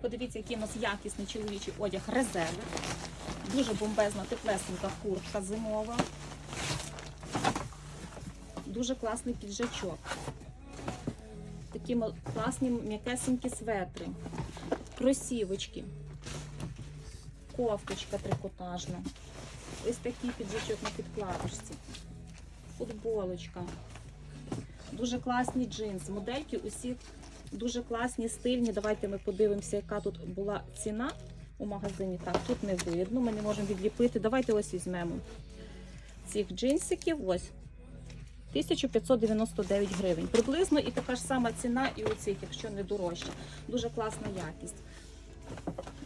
Подивіться, який у нас якісний чоловічий одяг резерви. Дуже бомбезна, теплесенька куртка зимова. Дуже класний піджачок. Такі класні м'якесенькі светри. Кросівочки. Кофточка трикотажна. Ось такий піджачок на підкладочці. Футболочка. Дуже класні джинси. Модельки усі дуже класні, стильні. Давайте ми подивимося, яка тут була ціна у магазині. Так, тут не видно, ми не можемо відліпити. Давайте ось візьмемо цих джинсиків. Ось. 1599 гривень. Приблизно і така ж сама ціна і у цих, якщо не дорожче. Дуже класна якість.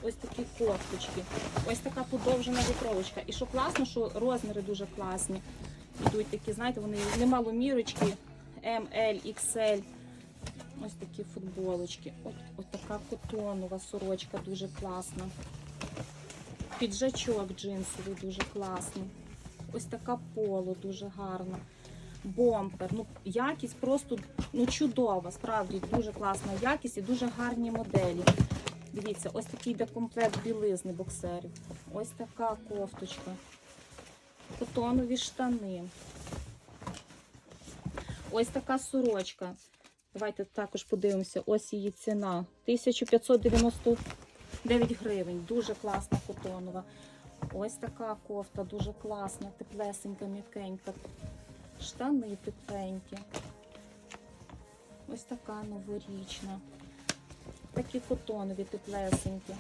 Ось такі кофточки. Ось така подовжена вітровочка. І що класно, що розміри дуже класні. Ідуть такі, знаєте, вони немало мірочки. М, XL. Ось такі футболочки. От, от така котонова сорочка дуже класна. Піджачок джинсовий дуже класний. Ось така поло дуже гарна. Бомпер. Ну, якість просто ну, чудова. Справді дуже класна якість і дуже гарні моделі. Дивіться, ось такий йде комплект білизни боксерів. Ось така кофточка. Котонові штани. Ось така сорочка. Давайте також подивимося. Ось її ціна. 1599 гривень. Дуже класна котонова. Ось така кофта, дуже класна, теплесенька, м'якенька. Штани тепленькі. Ось така новорічна. Такі котонові, теплесенькі.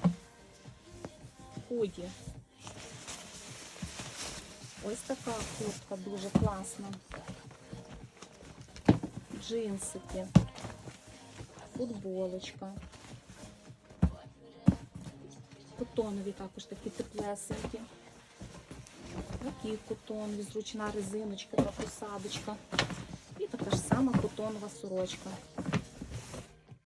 Худі. Ось така куртка дуже класна. Джинсики. Футболочка. Котонові також такі теплесенькі. Такі котонові, зручна резиночка посадочка. І така ж сама котонова сорочка.